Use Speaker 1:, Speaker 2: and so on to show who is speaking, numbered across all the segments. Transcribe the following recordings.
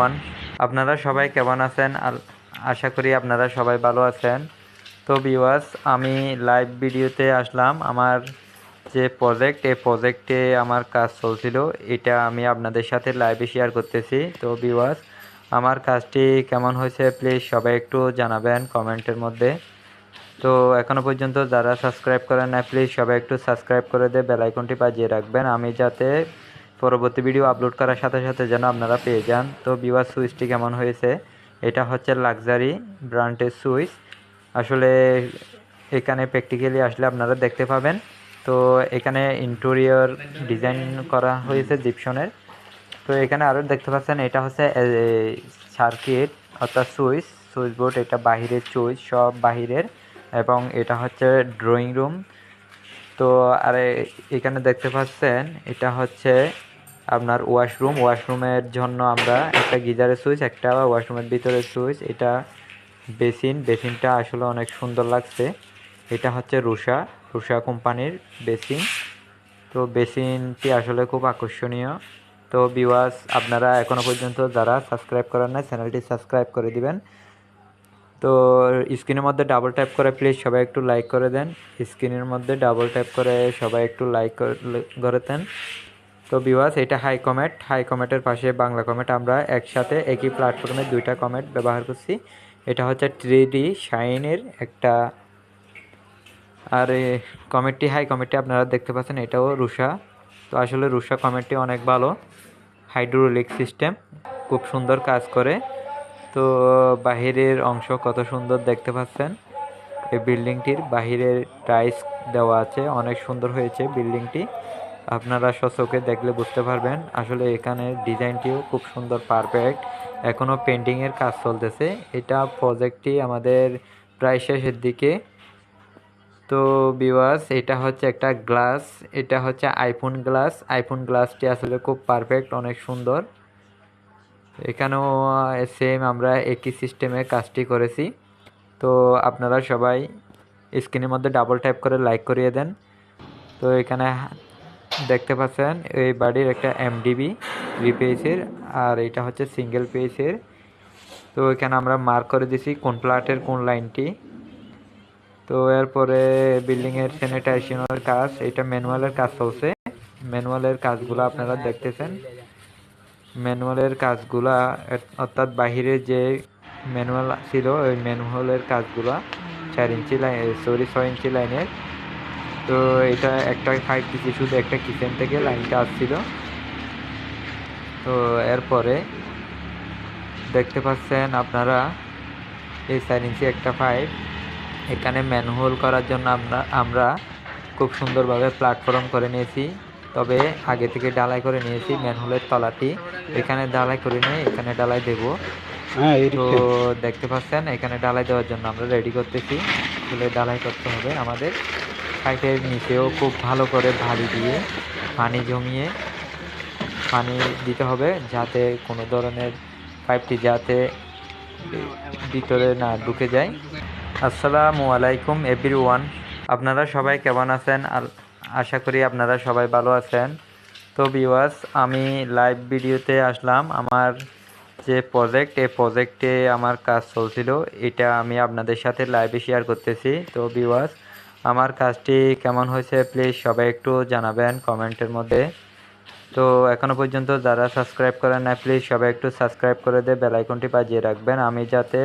Speaker 1: Everyone আপনারা সবাই কেমন আছেন? আশা করি আপনারা সবাই ভালো আছেন। তো বিওয়াস আমি লাইভ ভিডিওতে আসলাম। আমার যে প্রজেক্ট এই প্রজেক্টে আমার কাজ চলছিল। এটা আমি আপনাদের সাথে লাইভে শেয়ার করতেছি। তো বিওয়াস আমার কাজটি কেমন হয়েছে প্লিজ সবাই একটু জানাবেন কমেন্টের মধ্যে। তো এখনও পর্যন্ত যারা সাবস্ক্রাইব করেন না প্লিজ সবাই একটু সাবস্ক্রাইব করে দিয়ে বেল আইকনটি বাজিয়ে রাখবেন। আমি যাতে পরবর্তী ভিডিও আপলোড করার সাথে সাথে যেন আপনারা পেয়ে যান। তো বিওয়ার সুইচটি কেমন হয়েছে? এটা হচ্ছে লাক্সারি ব্র্যান্ডের সুইচ আসলে এখানে প্র্যাকটিক্যালি আসলে আপনারা দেখতে পাবেন। তো এখানে ইন্টেরিয়র ডিজাইন করা হয়েছে জিপসনের তো এখানে আরও দেখতে পাচ্ছেন, এটা হচ্ছে সার্কিট অর্থাৎ সুইচ সুইচ বোর্ড এটা বাহিরের সুইচ সব বাহিরের। এবং এটা হচ্ছে ড্রয়িং রুম তো আর এখানে দেখতে পাচ্ছেন, এটা হচ্ছে আপনার ওয়াশরুম ওয়াশরুমের জন্য আমরা একটা গিজারের সুইচ, একটা ওয়াশরুমের ভিতরের সুইচ, এটা বেসিন, বেসিনটা আসলে অনেক সুন্দর লাগছে। এটা হচ্ছে রুষা রুষা কোম্পানির বেসিন। তো বেসিনটি আসলে খুব আকর্ষণীয়। তো বিওয়াস আপনারা এখনও পর্যন্ত যারা সাবস্ক্রাইব করেন না চ্যানেলটি সাবস্ক্রাইব করে দিবেন। তো স্ক্রিনের মধ্যে ডাবল ট্যাপ করে প্লিজ সবাই একটু লাইক করে দেন। স্ক্রিনের মধ্যে ডাবল ট্যাপ করে সবাই একটু লাইক করে দেন। তো বিওয়াস এটা হাই কমেট হাই কমেন্টের পাশে বাংলা কমেন্ট আমরা একসাথে একই প্ল্যাটফর্মে দুইটা কমেন্ট ব্যবহার করছি। এটা হচ্ছে থ্রি শাইনের একটা, আর কমেন্টটি হাই কমেন্টটি আপনারা দেখতে পাচ্ছেন, এটাও রুষা তো আসলে রুষা কমেন্টটি অনেক ভালো হাইড্রোলিক সিস্টেম খুব সুন্দর কাজ করে। তো বাহিরের অংশ কত সুন্দর দেখতে পাচ্ছেন। এই বিল্ডিংটির বাহিরের টাইলস দেওয়া আছে, অনেক সুন্দর হয়েছে বিল্ডিংটি আপনারা সচকে দেখলে বুঝতে পারবেন, আসলে এখানে ডিজাইনটিও খুব সুন্দর পারফেক্ট এখনও পেন্টিংয়ের কাজ চলতেছে। এটা প্রজেক্টটি আমাদের প্রায় শেষের দিকে। তো বিওয়াস এটা হচ্ছে একটা গ্লাস এটা হচ্ছে আইফোন গ্লাস আইফোন গ্লাসটি আসলে খুব পারফেক্ট অনেক সুন্দর। এখানেও সেম আমরা একই সিস্টেমে কাজটি করেছি। তো আপনারা সবাই স্ক্রিনের মধ্যে ডাবল ট্যাপ করে লাইক করিয়ে দেন। তো এখানে দেখতে পাচ্ছেন, এই বাড়ির একটা এমডিবি থ্রি পেজের আর এটা হচ্ছে সিঙ্গেল পেজের তো এখানে আমরা মার্ক করে দিছি কোন প্লাটের কোন লাইনটি তো এরপরে বিল্ডিংয়ের স্যানিটাইজেশনের কাজ, এটা ম্যানুয়ালের কাজ চলছে। ম্যানুয়ালের কাজগুলো আপনারা দেখতেছেন। ম্যানুয়ালের কাজগুলা, অর্থাৎ বাহিরে যে ম্যানুয়াল ছিল, ওই ম্যানুয়ালের কাজগুলা চার ইঞ্চি লাইন সরি ছয় ইঞ্চি লাইনের তো এটা একটা ফাইভ পিসি শুধু একটা কিচেন থেকে লাইনটা আসছিল। তো এরপরে দেখতে পাচ্ছেন আপনারা এই চার ইঞ্চি একটা পাইপ এখানে ম্যানহোল করার জন্য আমরা আমরা খুব সুন্দরভাবে প্ল্যাটফর্ম করে নিয়েছি। তবে আগে থেকে ডালাই করে নিয়েছি ম্যানহোলের তলাটি। এখানে ডালাই করে নিয়ে এখানে ডালাই দেব।
Speaker 2: হ্যাঁ
Speaker 1: তো দেখতে পাচ্ছেন এখানে ডালাই দেওয়ার জন্য আমরা রেডি করতেছি। ডালাই করতে হবে আমাদের। পাইপের নিচেও খুব ভালো করে ভারী দিয়ে পানি জমিয়ে পানি দিতে হবে যাতে কোনো ধরনের পাইপটি যাতে ভিতরে না ঢুকে যায়। আসসালামু আলাইকুম এভরি ওয়ান আপনারা সবাই কেমন আছেন? আল- আশা করি আপনারা সবাই ভালো আছেন। তো বিওয়াস আমি লাইভ ভিডিওতে আসলাম। আমার যে প্রজেক্ট এই প্রজেক্টে আমার কাজ চলছিল। এটা আমি আপনাদের সাথে লাইভে শেয়ার করতেছি। তো বিওয়াস আমার কাজটি কেমন হয়েছে প্লিজ সবাই একটু জানাবেন কমেন্টের মধ্যে। তো এখনও পর্যন্ত যারা সাবস্ক্রাইব করেন না প্লিজ সবাই একটু সাবস্ক্রাইব করে দিয়ে বেল আইকনটি বাজিয়ে রাখবেন। আমি যাতে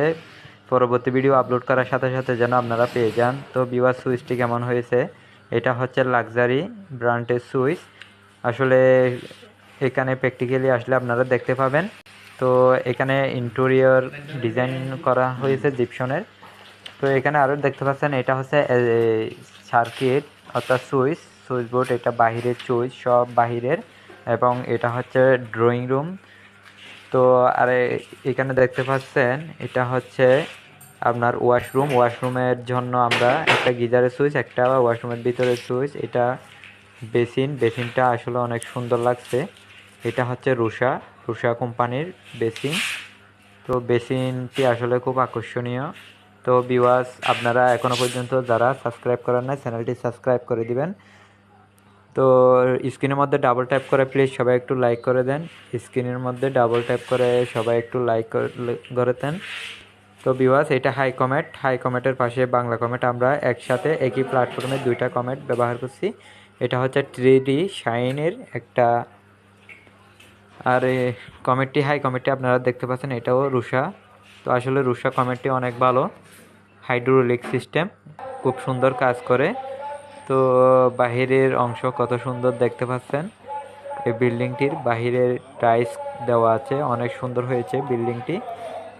Speaker 1: পরবর্তী ভিডিও আপলোড করার সাথে সাথে যেন আপনারা পেয়ে যান। তো বিওয়ার সুইচটি কেমন হয়েছে? এটা হচ্ছে লাক্সারি ব্র্যান্ডের সুইচ আসলে এখানে প্র্যাকটিক্যালি আসলে আপনারা দেখতে পাবেন। তো এখানে ইন্টেরিয়র ডিজাইন করা হয়েছে জিপসনের তো এখানে আরও দেখতে পাচ্ছেন, এটা হচ্ছে সার্কিট অর্থাৎ সুইচ সুইচ বোর্ড এটা বাহিরের সুইচ সব বাহিরের, এবং এটা হচ্ছে ড্রয়িং রুম তো আর, এখানে দেখতে পাচ্ছেন, এটা হচ্ছে আপনার ওয়াশরুম ওয়াশরুমের জন্য আমরা একটা গিজারের সুইচ একটা ওয়াশরুমের ভিতরের সুইচ এটা বেসিন, বেসিনটা আসলে অনেক সুন্দর লাগছে। এটা হচ্ছে রুষা রুষা কোম্পানির বেসিন। তো বেসিনটি আসলে খুব আকর্ষণীয়। তো বিওয়াস আপনারা এখনও পর্যন্ত যারা সাবস্ক্রাইব করার না চ্যানেলটি সাবস্ক্রাইব করে দিবেন। তো স্ক্রিনের মধ্যে ডাবল ট্যাপ করে প্লিজ সবাই একটু লাইক করে দেন। স্ক্রিনের মধ্যে ডাবল ট্যাপ করে সবাই একটু লাইক করে দেন। তো বিওয়াস এটা হাই কমেন্ট হাই কমেন্টের পাশে বাংলা কমেন্ট আমরা একসাথে একই প্ল্যাটফর্মে দুইটা কমেন্ট ব্যবহার করছি। এটা হচ্ছে থ্রি ডি শাইনের একটা, আর কমেন্টটি হাই কমেন্টটি আপনারা দেখতে পাচ্ছেন, এটাও রুষা তো আসলে রুষা কমেন্টটি অনেক ভালো। হাইড্রোলিক সিস্টেম খুব সুন্দর কাজ করে। তো, বাহিরের অংশ কত সুন্দর দেখতে পাচ্ছেন। এই বিল্ডিংটির বাহিরের টাইলস দেওয়া আছে, অনেক সুন্দর হয়েছে বিল্ডিংটি।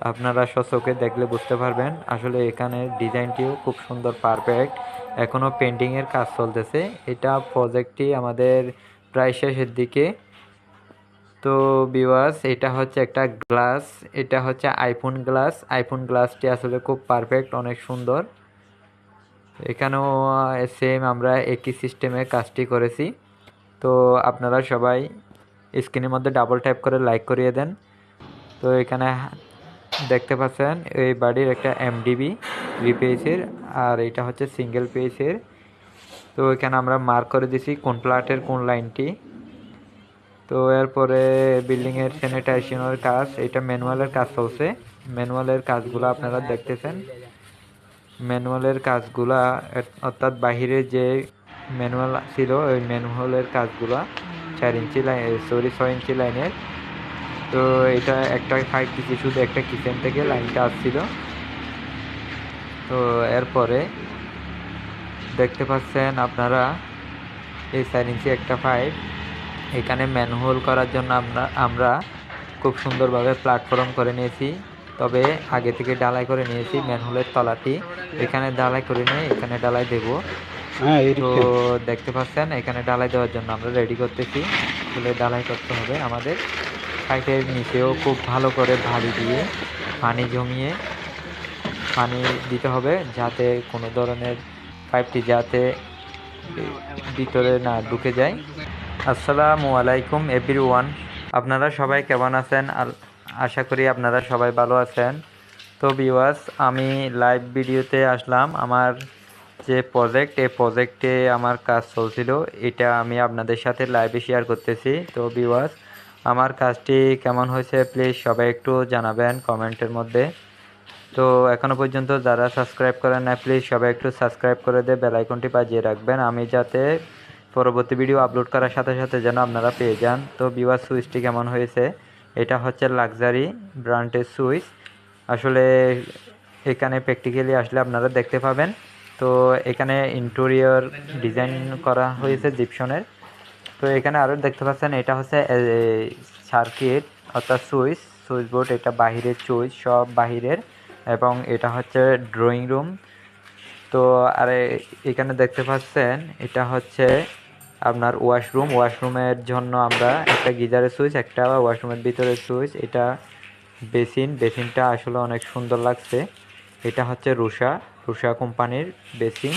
Speaker 1: আপনারা সচকে দেখলে বুঝতে পারবেন, আসলে এখানে ডিজাইনটিও খুব সুন্দর, পারফেক্ট। এখনও পেন্টিংয়ের কাজ চলতেছে। এটা প্রজেক্টটি আমাদের প্রায় শেষের দিকে তো বিওয়াস এটা হচ্ছে একটা গ্লাস এটা হচ্ছে আইফোন গ্লাস আইফোন গ্লাসটি আসলে খুব পারফেক্ট অনেক সুন্দর। এখানেও সেম আমরা একই সিস্টেমে কাজটি করেছি। তো আপনারা সবাই স্ক্রিনের মধ্যে ডাবল ট্যাপ করে লাইক করিয়ে দেন। তো এখানে দেখতে পাচ্ছেন, এই বাড়ির একটা এমডিবি থ্রি পেজের আর এটা হচ্ছে সিঙ্গেল পেজের তো এখানে আমরা মার্ক করে দিছি কোন প্লাটের কোন লাইনটি তো এরপরে বিল্ডিংয়ের স্যানিটাইজেশনের কাজ, এটা ম্যানুয়ালের কাজ চলছে। ম্যানুয়ালের কাজগুলো আপনারা দেখতেছেন। ম্যানুয়ালের কাজগুলা, অর্থাৎ বাহিরে যে ম্যানুয়াল ছিল, ওই ম্যানুয়ালের কাজগুলা চার ইঞ্চি লাইন সরি ছয় ইঞ্চি লাইনের তো এটা একটা ফাইভ কেজি শুধু একটা কিচেন থেকে লাইনটা আসছিল। তো এরপরে দেখতে পাচ্ছেন আপনারা, এই চার ইঞ্চি একটা পাইপ এখানে ম্যানহোল করার জন্য আমরা আমরা খুব সুন্দরভাবে প্ল্যাটফর্ম করে নিয়েছি। তবে আগে থেকে ডালাই করে নিয়েছি ম্যানহোলের তলাটি। এখানে ডালাই করে নিয়ে এখানে ডালাই দেব।
Speaker 2: হ্যাঁ
Speaker 1: তো দেখতে পাচ্ছেন এখানে ডালাই দেওয়ার জন্য আমরা রেডি করতেছি। আসলে ডালাই করতে হবে আমাদের। সাইটের নিচেও খুব ভালো করে ভালি দিয়ে পানি জমিয়ে পানি দিতে হবে যাতে কোনো ধরনের পাইপটি যাতে ভিতরে না ঢুকে যায়। আসসালামু আলাইকুম এভরি ওয়ান আপনারা সবাই কেমন আছেন? আশা করি আপনারা সবাই ভালো আছেন। তো বিওয়াস আমি লাইভ ভিডিওতে আসলাম। আমার যে প্রজেক্ট এই প্রজেক্টে আমার কাজ চলছিল। এটা আমি আপনাদের সাথে লাইভে শেয়ার করতেছি। তো বিওয়াস আমার কাজটি কেমন হয়েছে প্লিজ সবাই একটু জানাবেন কমেন্টের মধ্যে। তো এখনও পর্যন্ত যারা সাবস্ক্রাইব করেন না প্লিজ সবাই একটু সাবস্ক্রাইব করে দিয়ে বেল আইকনটি বাজিয়ে রাখবেন। আমি যাতে পরবর্তী ভিডিও আপলোড করার সাথে সাথে যেন আপনারা পেয়ে যান। তো বিওয়ার সুইচটি কেমন হয়েছে? এটা হচ্ছে লাক্সারি ব্র্যান্ডের সুইচ আসলে এখানে প্র্যাকটিক্যালি আসলে আপনারা দেখতে পাবেন। তো এখানে ইন্টেরিয়র ডিজাইন করা হয়েছে জিপসনের তো এখানে আরও দেখতে পাচ্ছেন, এটা হচ্ছে সার্কিট অর্থাৎ সুইচ সুইচ বোর্ড এটা বাহিরের সুইচ সব বাহিরের। এবং এটা হচ্ছে ড্রয়িং রুম তো আর এখানে দেখতে পাচ্ছেন, এটা হচ্ছে আপনার ওয়াশরুম, ওয়াশরুমের জন্য আমরা একটা গিজারের সুইচ, একটা ওয়াশরুমের ভিতরে সুইচ, এটা বেসিন, বেসিনটা আসলে অনেক সুন্দর লাগছে। এটা হচ্ছে রুষা রুষা কোম্পানির বেসিন।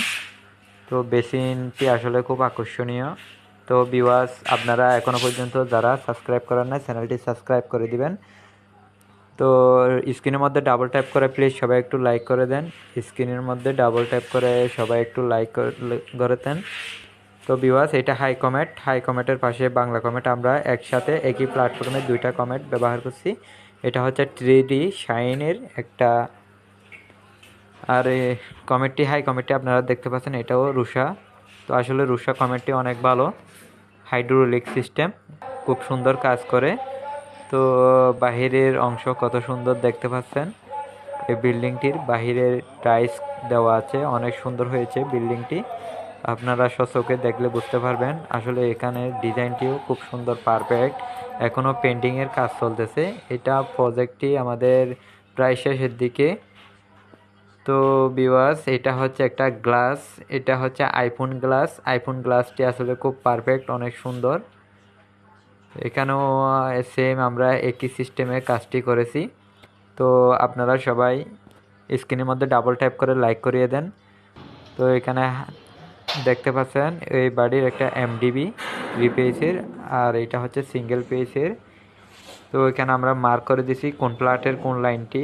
Speaker 1: তো বেসিনটি আসলে খুব আকর্ষণীয়। তো বিওয়াস আপনারা এখনও পর্যন্ত যারা সাবস্ক্রাইব করেন না চ্যানেলটি সাবস্ক্রাইব করে দিবেন। তো স্ক্রিনের মধ্যে ডাবল ট্যাপ করে প্লিজ সবাই একটু লাইক করে দেন। স্ক্রিনের মধ্যে ডাবল ট্যাপ করে সবাই একটু লাইক করে দেন। তো বিওয়াস এটা হাই কমেন্ট হাই কমেন্টের পাশে বাংলা কমেন্ট আমরা একসাথে একই প্ল্যাটফর্মে দুইটা কমেন্ট ব্যবহার করছি। এটা হচ্ছে থ্রি ডি শাইনের একটা, আর কমেন্টটি হাই কমেন্টটি আপনারা দেখতে পাচ্ছেন, এটাও রুষা তো আসলে রুষা কমেন্টটি অনেক ভালো হাইড্রোলিক সিস্টেম খুব সুন্দর কাজ করে। তো বাহিরের অংশ কত সুন্দর দেখতে পাচ্ছেন। এই বিল্ডিংটির বাহিরের টাইলস দেওয়া আছে, অনেক সুন্দর হয়েছে বিল্ডিংটি আপনারা সচকে দেখলে বুঝতে পারবেন, আসলে এখানে ডিজাইনটিও খুব সুন্দর পারফেক্ট এখনও পেন্টিংয়ের কাজ চলতেছে। এটা প্রজেক্টটি আমাদের প্রায় শেষের দিকে। তো বিওয়াস এটা হচ্ছে একটা গ্লাস এটা হচ্ছে আইফোন গ্লাস আইফোন গ্লাসটি আসলে খুব পারফেক্ট অনেক সুন্দর। এখানেও সেম আমরা একই সিস্টেমে কাজটি করেছি। তো আপনারা সবাই স্ক্রিনের মধ্যে ডাবল ট্যাপ করে লাইক করিয়ে দেন। তো এখানে দেখতে পাচ্ছেন, এই বাড়ির একটা এমডিবি থ্রি পেজের আর এটা হচ্ছে সিঙ্গেল পেজের তো এখানে আমরা মার্ক করে দিছি কোন প্লাটের কোন লাইনটি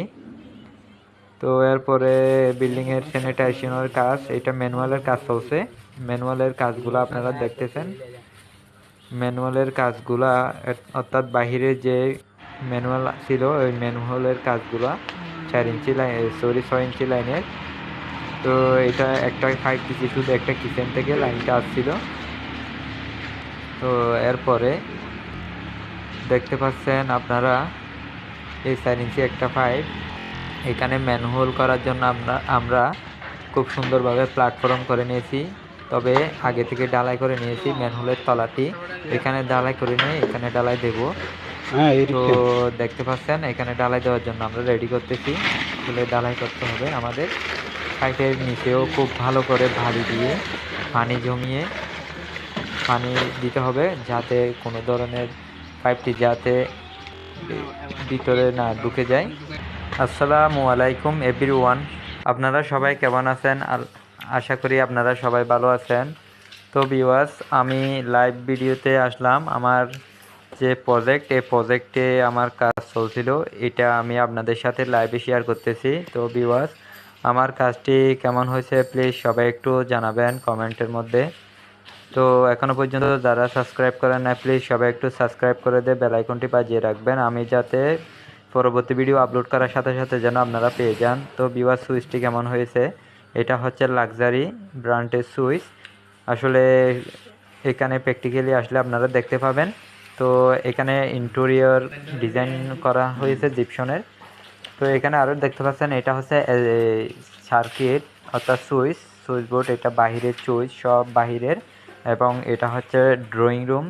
Speaker 1: তো এরপরে বিল্ডিংয়ের স্যানিটাইজেশনের কাজ, এটা ম্যানুয়ালের কাজ চলছে। ম্যানুয়ালের কাজগুলো আপনারা দেখতেছেন। ম্যানুয়ালের কাজগুলা, অর্থাৎ বাহিরে যে ম্যানুয়াল ছিল, ওই ম্যানুয়ালের কাজগুলা চার ইঞ্চি লাইন সরি ছয় ইঞ্চি লাইনের তো এটা একটা ফাইভ পিসি শুধু একটা কিচেন থেকে লাইনটা আসছিল। তো এরপরে দেখতে পাচ্ছেন আপনারা এই চার ইঞ্চি একটা পাইপ এখানে ম্যানহোল করার জন্য আমরা আমরা খুব সুন্দরভাবে প্ল্যাটফর্ম করে নিয়েছি। তবে আগে থেকে ডালাই করে নিয়েছি ম্যানহোলের তলাটি। এখানে ডালাই করে নিয়ে এখানে ডালাই দেব।
Speaker 2: হ্যাঁ
Speaker 1: তো দেখতে পাচ্ছেন এখানে ডালাই দেওয়ার জন্য আমরা রেডি করতেছি। ডালাই করতে হবে আমাদের। সাইটের নিচেও খুব ভালো করে ভালি দিয়ে পানি জমিয়ে পানি দিতে হবে যাতে কোনো ধরনের পাইপটি যাতে ভিতরে না ঢুকে যায়। আসসালামু আলাইকুম এভরি ওয়ান আপনারা সবাই কেমন আছেন? আশা করি আপনারা সবাই ভালো আছেন। তো ভিউয়ার্স, আমি লাইভ ভিডিওতে আসলাম। আমার যে প্রজেক্ট এই প্রজেক্টে আমার কাজ চলছিল। এটা আমি আপনাদের সাথে লাইভে শেয়ার করতেছি। তো ভিউয়ার্স আমার কাজটি কেমন হয়েছে প্লিজ সবাই একটু জানাবেন কমেন্টের মধ্যে। তো এখনও পর্যন্ত যারা সাবস্ক্রাইব করেন না প্লিজ সবাই একটু সাবস্ক্রাইব করে দিয়ে বেল আইকনটি বাজিয়ে রাখবেন। আমি যাতে পরবর্তী ভিডিও আপলোড করার সাথে সাথে যেন আপনারা পেয়ে যান। তো বিওয়ার সুইচটি কেমন হয়েছে? এটা হচ্ছে লাক্সারি ব্র্যান্ডের সুইচ আসলে এখানে প্র্যাকটিক্যালি আসলে আপনারা দেখতে পাবেন। তো এখানে ইন্টেরিয়র ডিজাইন করা হয়েছে জিপসনের তো এখানে আরও দেখতে পাচ্ছেন, এটা হচ্ছে সার্কিট অর্থাৎ সুইচ সুইচ বোর্ড এটা বাহিরের সুইচ সব বাহিরের, এবং এটা হচ্ছে ড্রয়িং রুম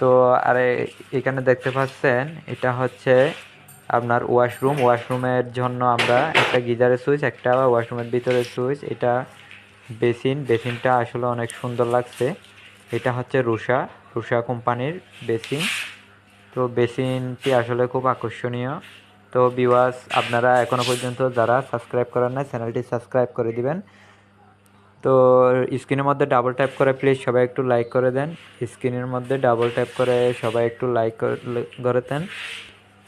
Speaker 1: তো আর, এখানে দেখতে পাচ্ছেন, এটা হচ্ছে আপনার ওয়াশরুম ওয়াশরুমের জন্য আমরা একটা গিজারের সুইচ একটা ওয়াশরুমের ভিতরে সুইচ এটা বেসিন, বেসিনটা আসলে অনেক সুন্দর লাগছে। এটা হচ্ছে রুষা রুষা কোম্পানির বেসিন। তো বেসিনটি আসলে খুব আকর্ষণীয়। তো বিওয়াস আপনারা এখনও পর্যন্ত যারা সাবস্ক্রাইব করার না চ্যানেলটি সাবস্ক্রাইব করে দিবেন। তো স্ক্রিনের মধ্যে ডাবল ট্যাপ করে প্লিজ সবাই একটু লাইক করে দেন। স্ক্রিনের মধ্যে ডাবল ট্যাপ করে সবাই একটু লাইক করে দেন।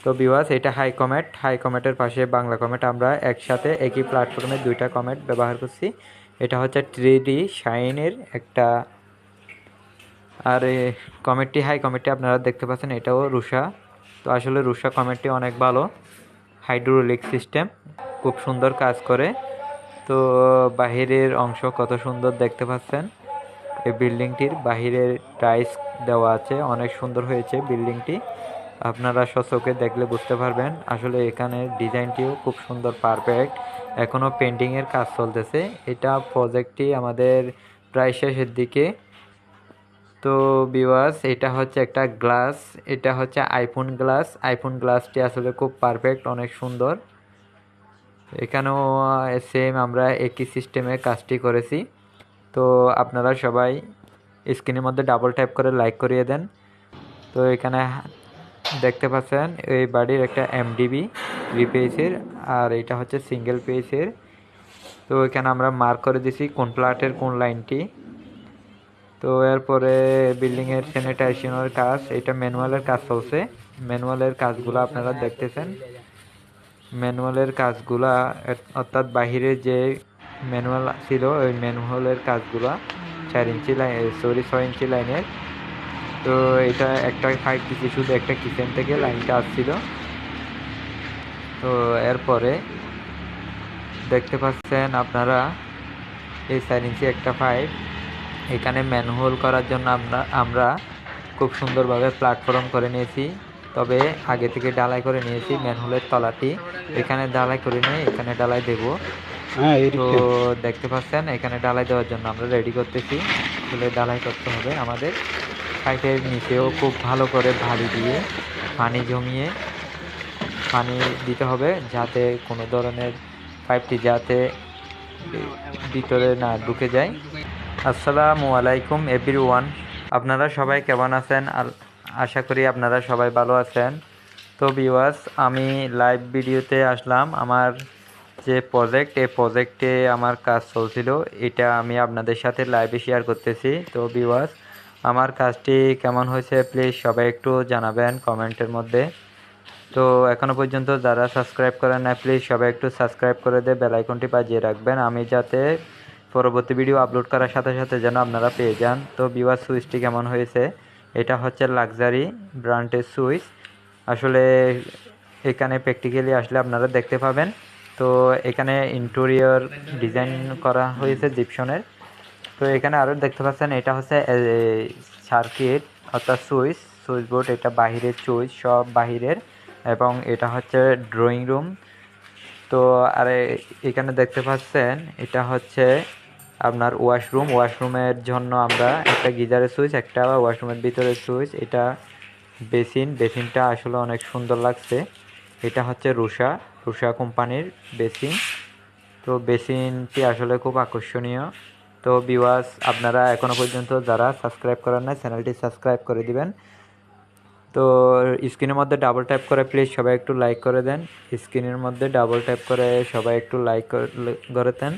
Speaker 1: তো বিওয়াস এটা হাই কমেন্ট হাই কমেন্টের পাশে বাংলা কমেন্ট আমরা একসাথে একই প্ল্যাটফর্মে দুইটা কমেন্ট ব্যবহার করছি। এটা হচ্ছে থ্রি ডি শাইনের একটা, আর কমেন্টটি হাই কমেন্টটি আপনারা দেখতে পাচ্ছেন, এটাও রুষা তো আসলে রুষা কমেন্টটি অনেক ভালো। হাইড্রোলিক সিস্টেম খুব সুন্দর কাজ করে। তো, বাহিরের অংশ কত সুন্দর দেখতে পাচ্ছেন। এই বিল্ডিংটির বাহিরের টাইলস দেওয়া আছে, অনেক সুন্দর হয়েছে বিল্ডিংটি। আপনারা সচকে দেখলে বুঝতে পারবেন, আসলে এখানে ডিজাইনটিও খুব সুন্দর, পারফেক্ট। এখনও পেন্টিংয়ের কাজ চলতেছে। এটা প্রজেক্টটি আমাদের প্রায় শেষের দিকে তো বিওয়াস এটা হচ্ছে একটা গ্লাস এটা হচ্ছে আইফোন গ্লাস আইফোন গ্লাসটি আসলে খুব পারফেক্ট অনেক সুন্দর। এখানেও সেম আমরা একই সিস্টেমে কাজটি করেছি। তো আপনারা সবাই স্ক্রিনের মধ্যে ডাবল ট্যাপ করে লাইক করিয়ে দেন। তো এখানে দেখতে পাচ্ছেন, এই বাড়ির একটা এমডিবি থ্রি পেজের আর এটা হচ্ছে সিঙ্গেল পেজের তো এখানে আমরা মার্ক করে দিছি কোন প্লাটের কোন লাইনটি তো এরপরে বিল্ডিংয়ের স্যানিটাইজেশনের কাজ, এটা ম্যানুয়ালের কাজ চলছে। ম্যানুয়ালের কাজগুলো আপনারা দেখতেছেন। ম্যানুয়ালের কাজগুলা অর্থাৎ বাহিরে যে ম্যানুয়াল ছিল, ওই ম্যানুয়ালের কাজগুলা চার ইঞ্চি লাইন সরি ছয় ইঞ্চি লাইনের তো এটা একটা ফাইভ পিসি শুধু একটা কিচেন থেকে লাইনটা আসছিল। তো এরপরে দেখতে পাচ্ছেন আপনারা, এই চার ইঞ্চি একটা পাইপ এখানে ম্যানহোল করার জন্য আমরা আমরা খুব সুন্দরভাবে প্ল্যাটফর্ম করে নিয়েছি। তবে আগে থেকে ডালাই করে নিয়েছি ম্যানহোলের তলাটি। এখানে ডালাই করে নিয়ে এখানে ডালাই দেব।
Speaker 2: হ্যাঁ
Speaker 1: তো দেখতে পাচ্ছেন এখানে ডালাই দেওয়ার জন্য আমরা রেডি করতেছি। আসলে ডালাই করতে হবে আমাদের। সাইটের নিচেও খুব ভালো করে ভালি দিয়ে পানি জমিয়ে পানি দিতে হবে যাতে কোনো ধরনের পাইপটি যাতে ভিতরে না ঢুকে যায়। আসসালামু আলাইকুম এভরি ওয়ান আপনারা সবাই কেমন আছেন? আল- আশা করি আপনারা সবাই ভালো আছেন। তো ভিউয়ার্স আমি লাইভ ভিডিওতে আসলাম। আমার যে প্রজেক্ট এই প্রজেক্টে আমার কাজ চলছিল। এটা আমি আপনাদের সাথে লাইভে শেয়ার করতেছি। তো ভিউয়ার্স আমার কাজটি কেমন হয়েছে প্লিজ সবাই একটু জানাবেন কমেন্টের মধ্যে। তো এখনও পর্যন্ত যারা সাবস্ক্রাইব করেন না প্লিজ সবাই একটু সাবস্ক্রাইব করে দিয়ে বেল আইকনটি বাজিয়ে রাখবেন। আমি যাতে পরবর্তী ভিডিও আপলোড করার সাথে সাথে যেন আপনারা পেয়ে যান। তো বিওয়ার সুইচটি কেমন হয়েছে? এটা হচ্ছে লাক্সারি ব্র্যান্ডের সুইচ আসলে এখানে প্র্যাকটিক্যালি আসলে আপনারা দেখতে পাবেন। তো এখানে ইন্টেরিয়র ডিজাইন করা হয়েছে জিপসনের তো এখানে আরও দেখতে পাচ্ছেন, এটা হচ্ছে সার্কিট অর্থাৎ সুইচ সুইচ বোর্ড এটা বাহিরের সুইচ সব বাহিরের। এবং এটা হচ্ছে ড্রয়িং রুম তো আর এখানে দেখতে পাচ্ছেন, এটা হচ্ছে আপনার ওয়াশরুম ওয়াশরুমের জন্য আমরা একটা গিজারের সুইচ, একটা ওয়াশরুমের ভিতরে সুইচ। এটা বেসিন, বেসিনটা আসলে অনেক সুন্দর লাগছে। এটা হচ্ছে রুষা রুষা কোম্পানির বেসিন। তো বেসিনটি আসলে খুব আকর্ষণীয়। তো বিওয়াস আপনারা এখনও পর্যন্ত যারা সাবস্ক্রাইব করেন না চ্যানেলটি সাবস্ক্রাইব করে দিবেন। তো স্ক্রিনের মধ্যে ডাবল ট্যাপ করে প্লিজ সবাই একটু লাইক করে দেন। স্ক্রিনের মধ্যে ডাবল ট্যাপ করে সবাই একটু লাইক করে দেন।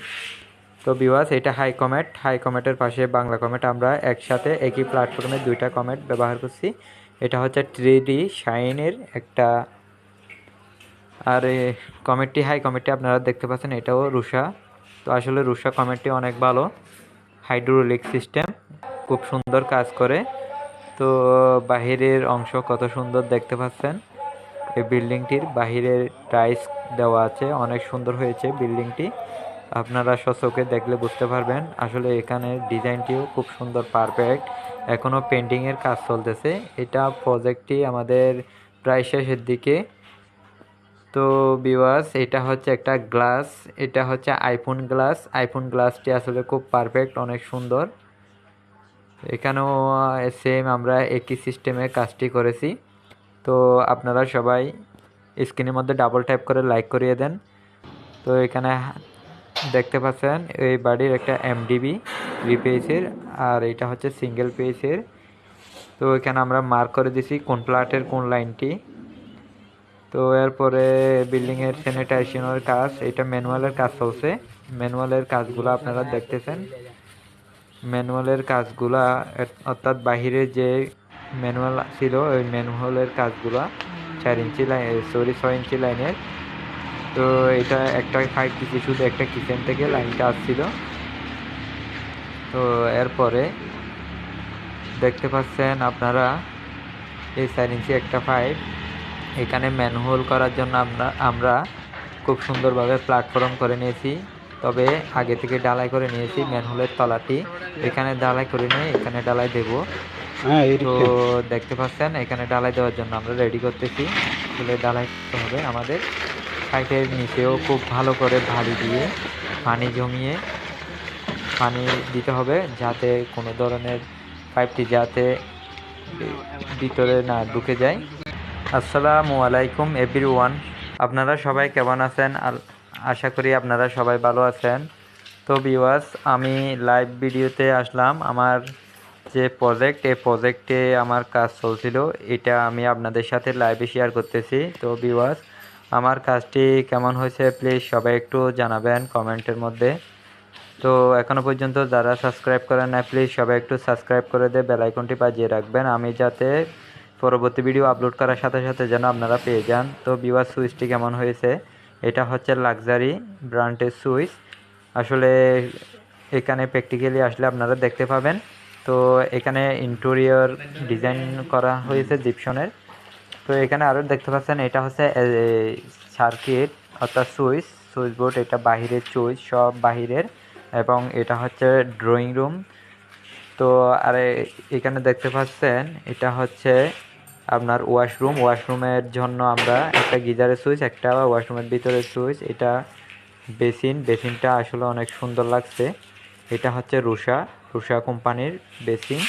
Speaker 1: তো বিওয়াস এটা হাই কমেন্ট হাই কমেন্টের পাশে বাংলা কমেন্ট আমরা একসাথে একই প্ল্যাটফর্মে দুইটা কমেন্ট ব্যবহার করছি। এটা হচ্ছে থ্রি ডি শাইনের একটা, আর কমেন্টটি হাই কমেন্টটি আপনারা দেখতে পাচ্ছেন, এটাও রুষা তো আসলে রুষা কমেন্টটি অনেক ভালো। হাইড্রোলিক সিস্টেম খুব সুন্দর কাজ করে। তো, বাহিরের অংশ কত সুন্দর দেখতে পাচ্ছেন? এই বিল্ডিংটির বাহিরের টাইলস দেওয়া আছে, অনেক সুন্দর হয়েছে বিল্ডিংটি। আপনারা সচকে দেখলে বুঝতে পারবেন, আসলে এখানে ডিজাইনটিও খুব সুন্দর, পারফেক্ট। এখনও পেন্টিংয়ের কাজ চলতেছে। এটা প্রজেক্টটি আমাদের প্রায় শেষের দিকে। তো বিওয়াস এটা হচ্ছে একটা গ্লাস, এটা হচ্ছে আইফোন গ্লাস। আইফোন গ্লাসটি আসলে খুব পারফেক্ট, অনেক সুন্দর। এখানেও সেম আমরা একই সিস্টেমে কাজটি করেছি। তো আপনারা সবাই স্ক্রিনের মধ্যে ডাবল ট্যাপ করে লাইক করিয়ে দেন। তো এখানে দেখতে পাচ্ছেন, এই বাড়ির একটা এমডিবি থ্রি পেজের আর এটা হচ্ছে সিঙ্গেল পেজের তো এখানে আমরা মার্ক করে দিছি কোন প্লাটের কোন লাইনটি তো এরপরে বিল্ডিংয়ের স্যানিটাইজেশনের কাজ, এটা ম্যানুয়ালের কাজ চলছে। ম্যানুয়ালের কাজগুলো আপনারা দেখতেছেন। ম্যানুয়ালের কাজগুলা অর্থাৎ বাহিরে যে ম্যানুয়াল ছিল, ওই ম্যানুয়ালের কাজগুলা চার ইঞ্চি লাইন সরি ছয় ইঞ্চি লাইনের। তো এটা একটা ফাইভ পিসি শুধু একটা কিচেন থেকে লাইনটা আসছিল। তো এরপরে দেখতে পাচ্ছেন আপনারা এই চার ইঞ্চি একটা পাইপ এখানে ম্যানহোল করার জন্য আমরা আমরা খুব সুন্দরভাবে প্ল্যাটফর্ম করে নিয়েছি। তবে আগে থেকে ডালাই করে নিয়েছি ম্যানহোলের তলাটি। এখানে ডালাই করে নিয়ে এখানে ডালাই দেব।
Speaker 2: হ্যাঁ
Speaker 1: তো দেখতে পাচ্ছেন এখানে ডালাই দেওয়ার জন্য আমরা রেডি করতেছি। আসলে ডালাই করতে হবে আমাদের। সাইটের নিচেও খুব ভালো করে ভারী দিয়ে পানি জমিয়ে পানি দিতে হবে যাতে কোনো ধরনের পাইপটি যাতে ভিতরে না ঢুকে যায়। আসসালামু আলাইকুম এভরি ওয়ান আপনারা সবাই কেমন আছেন? আল- আশা করি আপনারা সবাই ভালো আছেন। তো বিওয়াস আমি লাইভ ভিডিওতে আসলাম। আমার যে প্রজেক্ট এই প্রজেক্টে আমার কাজ চলছিল, এটা আমি আপনাদের সাথে লাইভে শেয়ার করতেছি। তো বিওয়াস আমার কাজটি কেমন হয়েছে প্লিজ সবাই একটু জানাবেন কমেন্টের মধ্যে। তো এখনও পর্যন্ত যারা সাবস্ক্রাইব করেন না প্লিজ সবাই একটু সাবস্ক্রাইব করে দিয়ে বেল আইকনটি বাজিয়ে রাখবেন। আমি যাতে পরবর্তী ভিডিও আপলোড করার সাথে সাথে যেন আপনারা পেয়ে যান। তো বিওয়ার সুইচটি কেমন হয়েছে? এটা হচ্ছে লাক্সারি ব্র্যান্ডের সুইচ আসলে এখানে প্র্যাকটিক্যালি আসলে আপনারা দেখতে পাবেন। তো এখানে ইন্টেরিয়র ডিজাইন করা হয়েছে জিপসনের তো এখানে আরও দেখতে পাচ্ছেন, এটা হচ্ছে সার্কিট অর্থাৎ সুইচ সুইচ বোর্ড এটা বাহিরের সুইচ সব বাহিরের। এবং এটা হচ্ছে ড্রয়িং রুম তো আর, এখানে দেখতে পাচ্ছেন, এটা হচ্ছে আপনার ওয়াশরুম ওয়াশরুমের জন্য আমরা একটা গিজারের সুইচ একটা ওয়াশরুমের ভিতরে সুইচ এটা বেসিন, বেসিনটা আসলে অনেক সুন্দর লাগছে। এটা হচ্ছে রুষা রুষা কোম্পানির বেসিন।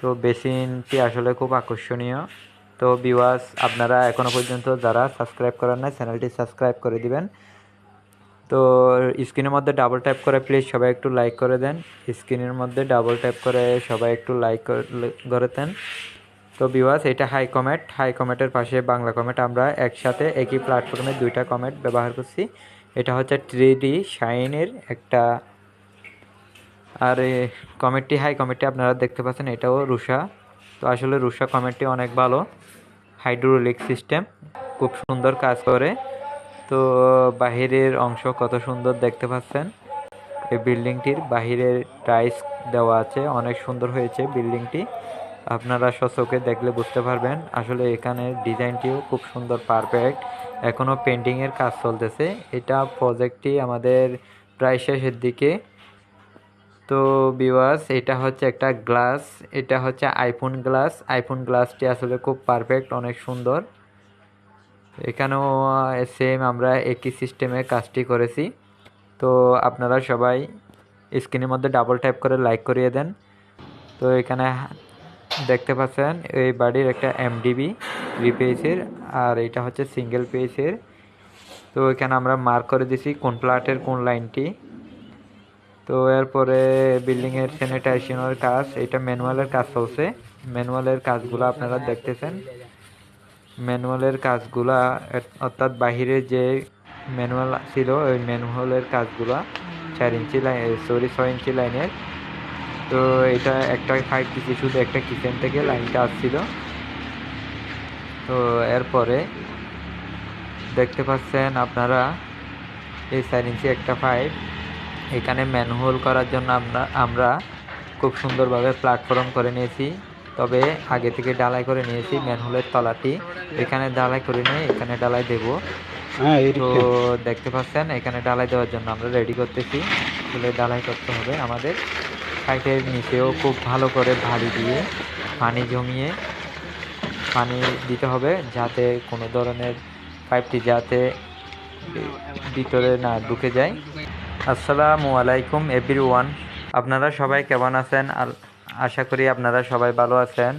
Speaker 1: তো বেসিনটি আসলে খুব আকর্ষণীয়। তো বিওয়াস আপনারা এখনও পর্যন্ত যারা সাবস্ক্রাইব করেন না চ্যানেলটি সাবস্ক্রাইব করে দিবেন। তো স্ক্রিনের মধ্যে ডাবল ট্যাপ করে প্লিজ সবাই একটু লাইক করে দেন। স্ক্রিনের মধ্যে ডাবল ট্যাপ করে সবাই একটু লাইক করে দেন। তো বিওয়াস এটা হাই কমেন্ট হাই কমেটের পাশে বাংলা কমেন্ট আমরা একসাথে একই প্ল্যাটফর্মে দুইটা কমেন্ট ব্যবহার করছি। এটা হচ্ছে থ্রি ডি শাইনের একটা, আর কমেন্টটি হাই কমেন্টটি আপনারা দেখতে পাচ্ছেন, এটাও রুষা তো আসলে রুষা কমেন্টটি অনেক ভালো। হাইড্রোলিক সিস্টেম খুব সুন্দর কাজ করে। তো বাহিরের অংশ কত সুন্দর দেখতে পাচ্ছেন। এই বিল্ডিংটির বাহিরের টাইলস দেওয়া আছে, অনেক সুন্দর হয়েছে বিল্ডিংটি আপনারা সচকে দেখলে বুঝতে পারবেন, আসলে এখানে ডিজাইনটিও খুব সুন্দর পারফেক্ট এখনও পেন্টিংয়ের কাজ চলতেছে। এটা প্রজেক্টটি আমাদের প্রায় শেষের দিকে। তো বিওয়াস এটা হচ্ছে একটা গ্লাস এটা হচ্ছে আইফোন গ্লাস আইফোন গ্লাসটি আসলে খুব পারফেক্ট অনেক সুন্দর। এখানেও সেম আমরা একই সিস্টেমে কাজটি করেছি। তো আপনারা সবাই স্ক্রিনের মধ্যে ডাবল ট্যাপ করে লাইক করিয়ে দেন। তো এখানে দেখতে পাচ্ছেন, এই বাড়ির একটা এমডিবি থ্রি পেজের আর এটা হচ্ছে সিঙ্গেল পেজের তো এখানে আমরা মার্ক করে দিছি কোন প্লাটের কোন লাইনটি তো এরপরে বিল্ডিংয়ের স্যানিটাইজেশনের কাজ, এটা ম্যানুয়ালের কাজ চলছে। ম্যানুয়ালের কাজগুলো আপনারা দেখতেছেন। ম্যানুয়ালের কাজগুলা, অর্থাৎ বাহিরে যে ম্যানুয়াল ছিল, ওই ম্যানুয়ালের কাজগুলা চার ইঞ্চি লাইন সরি ছয় ইঞ্চি লাইনের তো এটা একটা ফাইভ দিছি শুধু একটা কিচেন থেকে লাইনটা আসছিল। তো এরপরে দেখতে পাচ্ছেন আপনারা এই চার ইঞ্চি একটা পাইপ এখানে ম্যানহোল করার জন্য আমরা আমরা খুব সুন্দরভাবে প্ল্যাটফর্ম করে নিয়েছি। তবে আগে থেকে ডালাই করে নিয়েছি ম্যানহোলের তলাটি। এখানে ডালাই করে নিয়ে এখানে ডালাই দেব।
Speaker 2: হ্যাঁ
Speaker 1: তো দেখতে পাচ্ছেন এখানে ডালাই দেওয়ার জন্য আমরা রেডি করতেছি। ডালাই করতে হবে আমাদের। পাইপের নিচেও খুব ভালো করে ভারী দিয়ে পানি জমিয়ে পানি দিতে হবে যাতে কোনো ধরনের পাইপটি যাতে ভিতরে না ঢুকে যায়। আসসালামু আলাইকুম এভরি ওয়ান আপনারা সবাই কেমন আছেন? আশা করি আপনারা সবাই ভালো আছেন।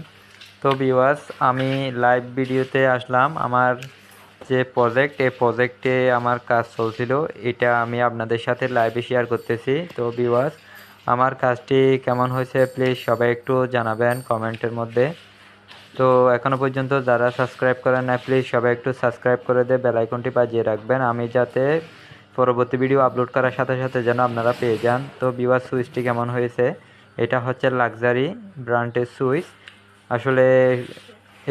Speaker 1: তো বিওয়াস আমি লাইভ ভিডিওতে আসলাম আমার যে প্রজেক্ট এই প্রজেক্টে আমার কাজ চলছিল। এটা আমি আপনাদের সাথে লাইভে শেয়ার করতেছি। তো বিওয়াস আমার কাজটি কেমন হয়েছে প্লিজ সবাই একটু জানাবেন কমেন্টের মধ্যে। তো এখনও পর্যন্ত যারা সাবস্ক্রাইব করেন না প্লিজ সবাই একটু সাবস্ক্রাইব করে দিয়ে বেল আইকনটি বাজিয়ে রাখবেন। আমি যাতে পরবর্তী ভিডিও আপলোড করার সাথে সাথে যেন আপনারা পেয়ে যান। তো বিওয়ার সুইচটি কেমন হয়েছে? এটা হচ্ছে লাক্সারি ব্র্যান্ডের সুইচ আসলে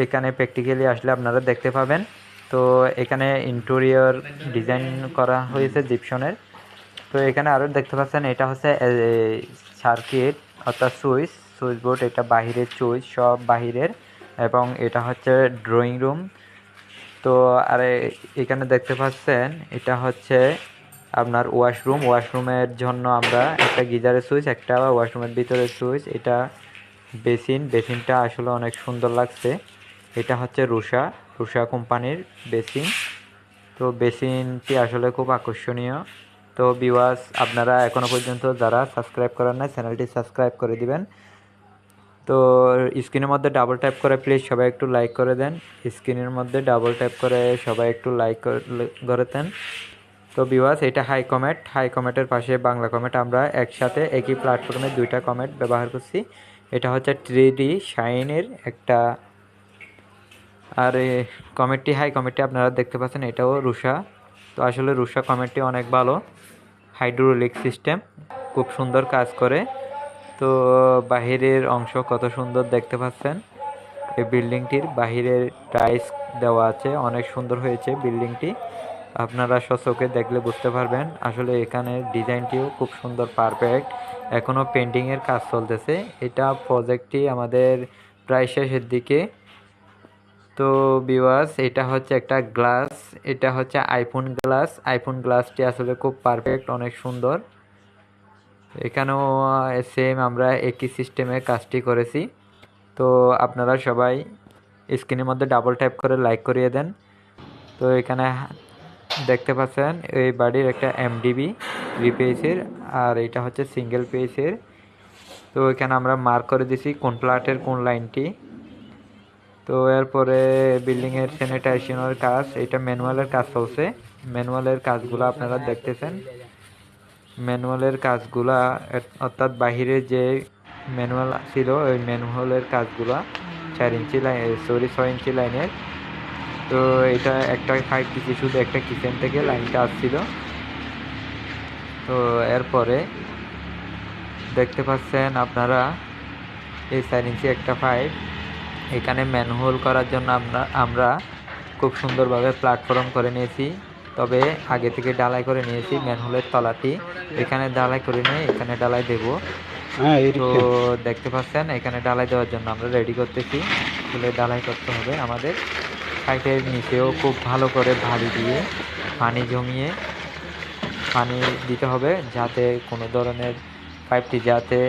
Speaker 1: এখানে প্র্যাকটিক্যালি আসলে আপনারা দেখতে পাবেন। তো এখানে ইন্টেরিয়র ডিজাইন করা হয়েছে জিপসনের তো এখানে আরও দেখতে পাচ্ছেন, এটা হচ্ছে সার্কিট অর্থাৎ সুইচ সুইচ বোর্ড এটা বাহিরের সুইচ সব বাহিরের, এবং এটা হচ্ছে ড্রয়িং রুম তো আর, এখানে দেখতে পাচ্ছেন, এটা হচ্ছে আপনার ওয়াশরুম ওয়াশরুমের জন্য আমরা একটা গিজারের সুইচ একটা ওয়াশরুমের ভিতরে সুইচ এটা বেসিন, বেসিনটা আসলে অনেক সুন্দর লাগছে। এটা হচ্ছে রুষা রুষা কোম্পানির বেসিন। তো বেসিনটি আসলে খুব আকর্ষণীয়। তো বিওয়াস আপনারা এখনও পর্যন্ত যারা সাবস্ক্রাইব করার না চ্যানেলটি সাবস্ক্রাইব করে দিবেন। তো স্ক্রিনের মধ্যে ডাবল ট্যাপ করে প্লিজ সবাই একটু লাইক করে দেন। স্ক্রিনের মধ্যে ডাবল ট্যাপ করে সবাই একটু লাইক করে দেন। তো বিওয়াস এটা হাই কমেন্ট হাই কমেন্টের পাশে বাংলা কমেন্ট আমরা একসাথে একই প্ল্যাটফর্মে দুইটা কমেন্ট ব্যবহার করছি। এটা হচ্ছে থ্রি ডি শাইনের একটা, আর কমেন্টটি হাই কমেন্টটি আপনারা দেখতে পাচ্ছেন, এটাও রুষা তো আসলে রুষা কমেন্টটি অনেক ভালো। হাইড্রোলিক সিস্টেম, খুব সুন্দর কাজ করে। তো, বাহিরের অংশ কত সুন্দর দেখতে পাচ্ছেন? এই বিল্ডিংটির বাহিরের টাইলস দেওয়া আছে, অনেক সুন্দর হয়েছে বিল্ডিংটি। আপনারা সচকে দেখলে বুঝতে পারবেন, আসলে এখানে ডিজাইনটিও খুব সুন্দর, পারফেক্ট। এখনও পেন্টিংয়ের কাজ চলতেছে। এটা প্রজেক্টটি আমাদের প্রায় শেষের দিকে। তো বিওয়াস এটা হচ্ছে একটা গ্লাস এটা হচ্ছে আইফোন গ্লাস আইফোন গ্লাসটি আসলে খুব পারফেক্ট অনেক সুন্দর। এখানেও সেম আমরা একই সিস্টেমে কাজটি করেছি। তো আপনারা সবাই স্ক্রিনের মধ্যে ডাবল ট্যাপ করে লাইক করিয়ে দেন। তো এখানে দেখতে পাচ্ছেন, এই বাড়ির একটা এমডিবি থ্রি পেজের আর এটা হচ্ছে সিঙ্গেল পেজের তো এখানে আমরা মার্ক করে দিছি কোন প্লাটের কোন লাইনটি তো এরপরে বিল্ডিংয়ের স্যানিটাইজেশনের কাজ, এটা ম্যানুয়ালের কাজ চলছে। ম্যানুয়ালের কাজগুলো আপনারা দেখতেছেন। ম্যানুয়ালের কাজগুলা, অর্থাৎ বাহিরে যে ম্যানুয়াল ছিল, ওই ম্যানুয়ালের কাজগুলা চার ইঞ্চি লাইন সরি ছয় ইঞ্চি লাইনের তো এটা একটা ফাইভ দিছি শুধু একটা কিচেন থেকে লাইনটা আসছিল। তো এরপরে দেখতে পাচ্ছেন আপনারা, এই চার ইঞ্চি একটা পাইপ এখানে ম্যানহোল করার জন্য আমরা আমরা খুব সুন্দরভাবে প্ল্যাটফর্ম করে নিয়েছি। তবে আগে থেকে ডালাই করে নিয়েছি ম্যানহোলের তলাটি। এখানে ডালাই করে নিয়ে এখানে ডালাই দেব।
Speaker 2: হ্যাঁ
Speaker 1: তো দেখতে পাচ্ছেন এখানে ডালাই দেওয়ার জন্য আমরা রেডি করতেছি। ফুলে ডালাই করতে হবে আমাদের। সাইটের নিচেও খুব ভালো করে ভারী দিয়ে পানি জমিয়ে পানি দিতে হবে যাতে কোনো ধরনের পাইপটি যাতে